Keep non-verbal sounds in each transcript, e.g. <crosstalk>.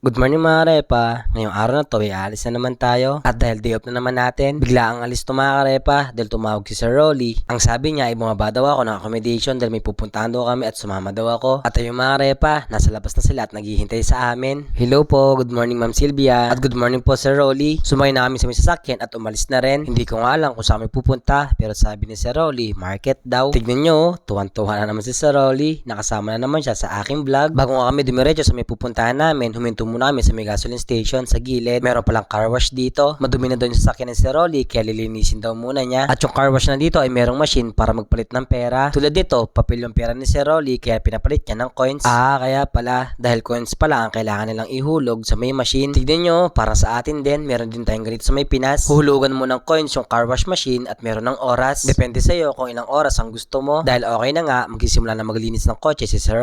Good morning mga karepa. Ngayong araw na to ay alis na naman tayo. At dahil day off na naman natin, bigla ang alis to mga karepa dahil tumawag si Sir Rolly. Ang sabi niya ay bumaba daw ako ng accommodation dahil may pupuntahan daw kami at sumama daw ako. At ayun mga karepa, nasa labas na sila at naghihintay sa amin. Hello po, good morning Ma'am Sylvia. At good morning po Sir Rolly. Sumakay na kami sa may sasakyan at umalis na rin. Hindi ko nga alam kung saan kami pupunta pero sabi ni Sir Rolly, market daw. Tignan nyo, tuwan-tuwa na naman si Sir Rolly. Nakasama na naman siya sa aking vlog. Bago kami dumiretso sa may pupuntahan namin, huminto muna kami sa may gasoline station sa gilid. Meron palang car wash dito. Madumi na doon yung sasakyan ni Sir kaya lilinisin daw muna niya. At yung car wash na dito ay merong machine para magpalit ng pera. Tulad dito, papel yung pera ni Sir kaya pinapalit niya ng coins. Ah, kaya pala, dahil coins pala ang kailangan nilang ihulog sa may machine. Tignan nyo, para sa atin din, meron din tayong ganito sa may Pinas. Hulugan mo ng coins yung car wash machine at meron ng oras. Depende sa'yo kung ilang oras ang gusto mo. Dahil okay na nga, magsisimula na maglinis ng kotse si Sir.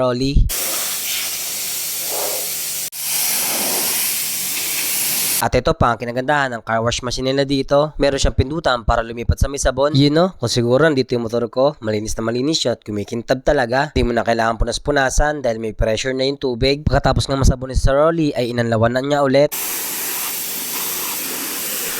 At ito pa ang kinagandahan ng car wash machine nila dito. Meron siyang pindutan para lumipat sa may sabon. You know, kung siguro dito yung motor ko, malinis na malinis siya at kumikintab talaga. Hindi mo na kailangan punas-punasan dahil may pressure na yung tubig. Pagkatapos nga masabon ni Sir Rolly ay inanlawan na niya ulit.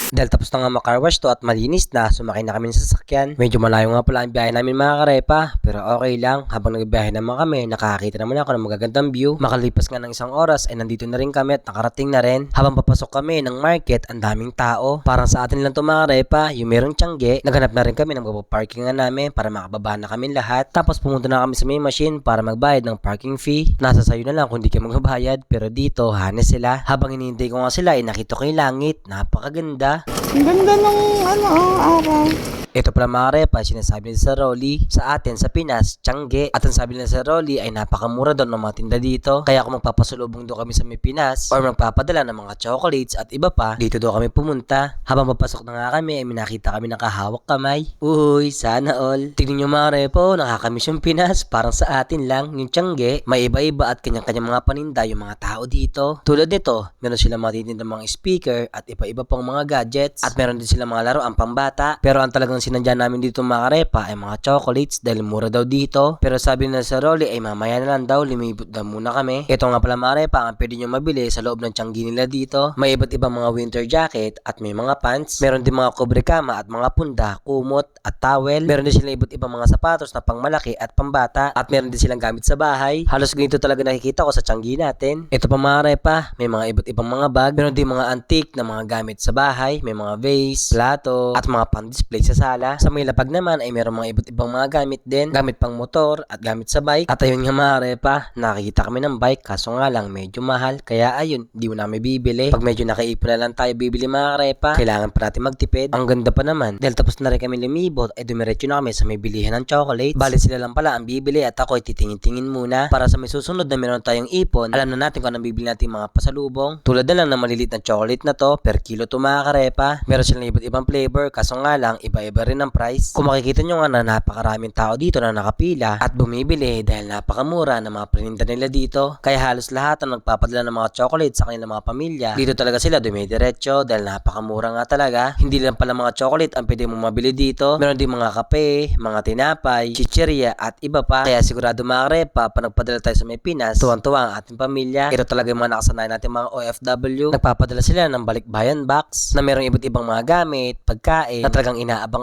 Dahil tapos na nga macar wash to at malinis na, sumakay na kami sa sasakyan. Medyo malayo nga pala ang biyahe namin mga karepa, pero okay lang. Habang nagbiyahe naman kami, nakakita naman ako ng magagandang view. Makalipas nga ng isang oras ay nandito na rin kami at nakarating na rin. Habang papasok kami ng market, ang daming tao. Parang sa atin lang to mga karepa, yung merong tiyangge. Naghanap na rin kami ng parking nga namin para makababa na kami lahat. Tapos pumunta na kami sa may machine para magbayad ng parking fee. Nasa sayo na lang kung di ka magbabayad, pero dito, hanes sila. Habang hinihintay ko nga sila, ay nakita ko yung langit. Napakaganda. Ang ganda ng ano, oh, araw. Ito pala mga repa, sinasabi ni Sir Rolly sa atin sa Pinas, Tiangge. At ang sabi ni Sir Rolly ay napakamura daw ng mga tinda dito. Kaya kung magpapasulubong daw kami sa may Pinas or magpapadala ng mga chocolates at iba pa, dito daw kami pumunta. Habang papasok na nga kami, ay minakita kami nakahawak kamay. Uy, sana all. Tingnan nyo mga repo, nakakamiss yung Pinas. Parang sa atin lang, yung Tiangge, may iba-iba at kanyang-kanyang mga paninda yung mga tao dito. Tulad nito, meron silang mga titinda mga speaker at iba-iba pang mga gadgets. At meron din silang mga laro ang pambata. Pero ang talagang sinadya namin dito mga karepa ay mga chocolates dahil mura daw dito. Pero sabi na sa Rolly ay mamaya na lang daw, limibot daw muna kami. Ito nga pala mga karepa, ang pwede nyo mabili sa loob ng tiyanggi nila dito. May iba't ibang mga winter jacket at may mga pants. Meron din mga kubre kama at mga punda, kumot at towel. Meron din silang iba't ibang mga sapatos na pangmalaki at pambata. At meron din silang gamit sa bahay. Halos ganito talaga nakikita ko sa tiyanggi natin. Ito pa mga karepa, may mga iba't ibang mga bag. Meron din mga antique na mga gamit sa bahay. May mga vase, plato, at mga pang-display sa sala. Sa may lapag naman ay meron mga iba't ibang mga gamit din. Gamit pang motor at gamit sa bike. At ayun nga mga repa, nakikita kami ng bike kaso nga lang medyo mahal. Kaya ayun, di mo namin bibili. Pag medyo nakaipon na lang tayo bibili mga repa, kailangan pa natin magtipid. Ang ganda pa naman. Dahil tapos na rin kami lumibot, ay dumiretso na kami sa may bilihan ng chocolate. Bali sila lang pala ang bibili at ako ay titingin-tingin muna. Para sa may susunod na meron tayong ipon, alam na natin kung anong bibili natin mga pasalubong. Tulad na lang ng malilit na chocolate na to, per kilo to mga karepa. Meron silang iba't ibang flavor, kaso nga lang, iba-iba rin ang price. Kung makikita nyo nga na napakaraming tao dito na nakapila at bumibili dahil napakamura ng mga paninda nila dito. Kaya halos lahat ang nagpapadala ng mga chocolate sa kanilang mga pamilya. Dito talaga sila dumidiretso dahil napakamura nga talaga. Hindi lang pala mga chocolate ang pwede mong mabili dito. Meron din mga kape, mga tinapay, chicheria at iba pa. Kaya sigurado mga repa, pa tayo sa may Pinas, tuwang-tuwa ang ating pamilya. Ito talaga yung mga nakasanayan natin mga OFW. Nagpapadala sila ng balikbayan box na merong iba't ibang mga gamit, pagkain, na talagang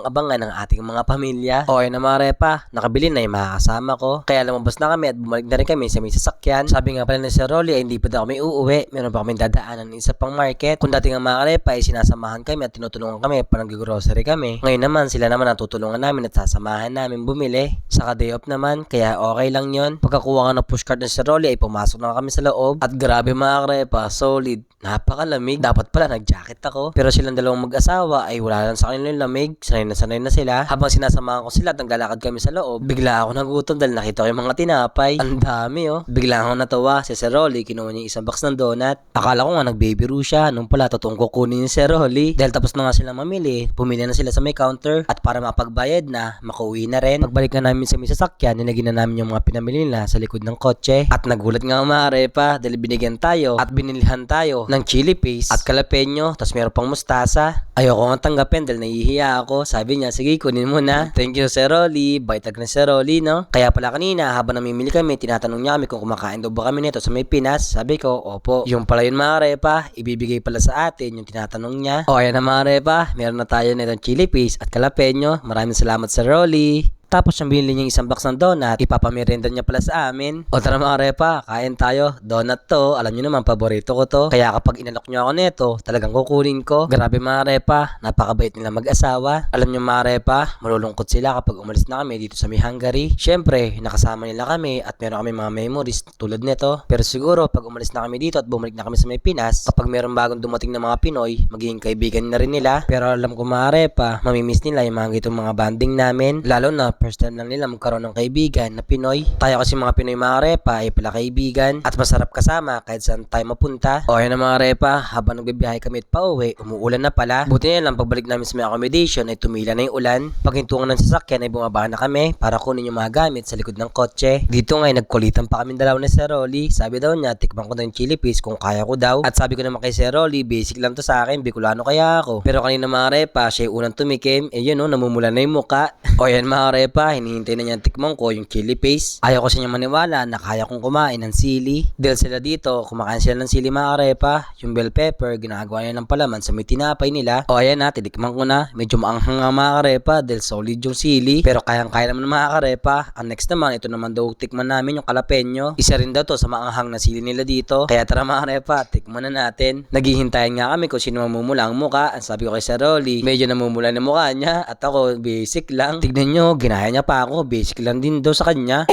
inaabang-abangan ng ating mga pamilya. O ayun na mga repa, nakabili na yung mga kasama ko. Kaya lumabas na kami at bumalik na rin kami sa may sasakyan. Sabi nga pala ni Sir Rolly ay hindi pa daw kami uuwi. Meron pa kami dadaanan ng isa pang market. Kung dati nga mga repa ay sinasamahan kami at tinutulungan kami pag nag-grocery kami. Ngayon naman sila naman ang tutulungan namin at sasamahan namin bumili. Saka day off naman, kaya okay lang yon. Pagkakuha ng pushcart ng Sir Rolly ay pumasok na kami sa loob. At grabe mga repa, solid. Napakalamig. Dapat pala nag-jacket ako. Pero silang dalawang mag-asawa ay wala lang sa kanila yung lamig. Sanay na sanay na sila. Habang sinasamahan ko sila at naglalakad kami sa loob, bigla ako nagutom dahil nakita ko yung mga tinapay. Ang dami oh. Bigla ako natawa. Si Sir Rolly, kinuha niya isang box ng donut. Akala ko nga nagbibiro siya. Nung pala, totoong kukunin ni Sir Rolly. Dahil tapos na nga sila mamili, pumili na sila sa may counter. At para mapagbayad na, makauwi na rin. Pagbalik na namin sa may sasakyan, nilagyan na namin yung mga pinamili nila sa likod ng kotse. At nagulat nga mga arepa dahil binigyan tayo at binilihan tayo ng chili paste at kalapenyo. Tapos meron pang mustasa. Ayoko nga tanggapin dahil nahihiya ako. Sabi niya, sige, kunin mo na. Thank you, Sir Rolly. Bait talaga ni Sir Rolly, no? Kaya pala kanina, habang namimili kami, tinatanong niya kami kung kumakain daw ba kami nito sa may Pinas. Sabi ko, opo. Yung pala yun mga repa, ibibigay pala sa atin yung tinatanong niya. O, ayan na mga repa, meron na tayo nitong chili paste at kalapenyo. Maraming salamat Sir Rolly. Tapos yung binili niya isang box ng donut, ipapamerienda niya pala sa amin. O tara mga repa, kain tayo. Donut to, alam niyo naman, paborito ko to. Kaya kapag inalok niyo ako nito, talagang kukunin ko. Grabe mga repa, napakabait nila mag-asawa. Alam niyo mga repa, malulungkot sila kapag umalis na kami dito sa may Hungary. Siyempre, nakasama nila kami at meron kami mga memories tulad nito. Pero siguro, pag umalis na kami dito at bumalik na kami sa may Pinas, kapag meron bagong dumating na mga Pinoy, magiging kaibigan na rin nila. Pero alam ko mga repa, mamimiss nila yung mga gitong mga banding namin. Lalo na, first time lang nila magkaroon ng kaibigan na Pinoy. Tayo kasi mga Pinoy mga repa ay pala kaibigan at masarap kasama kahit saan tayo mapunta. O yan mga repa, habang nagbibiyahe kami at pauwi, umuulan na pala. Buti na lang pagbalik namin sa may accommodation ay tumila na yung ulan. Paghintungan ng sasakyan ay bumaba na kami para kunin yung mga gamit sa likod ng kotse. Dito nga nagkulitan pa kami dalawa ni Sir Rolly. Sabi daw niya, tikman ko na yung chili paste kung kaya ko daw. At sabi ko naman kay Sir Rolly, basic lang to sa akin, Bicolano kaya ako. Pero kanina mga repa, siya unang tumikim. Eh yun o, namumula na yung muka. <laughs> o yan mga repa, hinihintay na niya tikman ko yung chili paste. Ayaw ko sa niya maniwala na kaya kong kumain ng sili. Dahil sila dito, kumakain sila ng sili mga repa. Yung bell pepper, ginagawa niya ng palaman sa may tinapay nila. O ayan na, titikman ko na. Medyo maanghang ang mga karepa dahil solid yung sili. Pero kayang-kaya naman ng mga karepa. Ang next naman, ito naman daw tikman namin yung kalapenyo. Isa rin daw to sa maanghang na sili nila dito. Kaya tara mga karepa, tikman na natin. Naghihintayan nga kami kung sino mamumula ang muka. Ang sabi ko kay Sir Rolly, medyo namumula na mukha niya. At ako, basic lang. Tignan nyo, ginaya niya pa ako. Basic lang din daw sa kanya.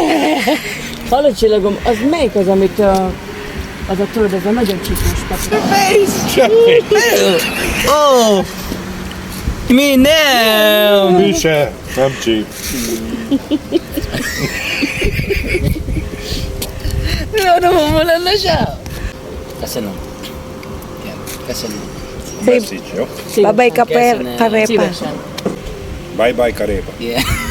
<coughs> Hallócsilagom, az melyik az, amit uh, az a tudod, ez a nagyon csípős papír. Oh! Me now! Mi se, nem csíp. Namumula na siya. Kasanong? Yan, kasanong. Message, jó? Babay ka per, Kesa na- karepa. Szívesen. Bye bye, karéba. Yeah. <laughs>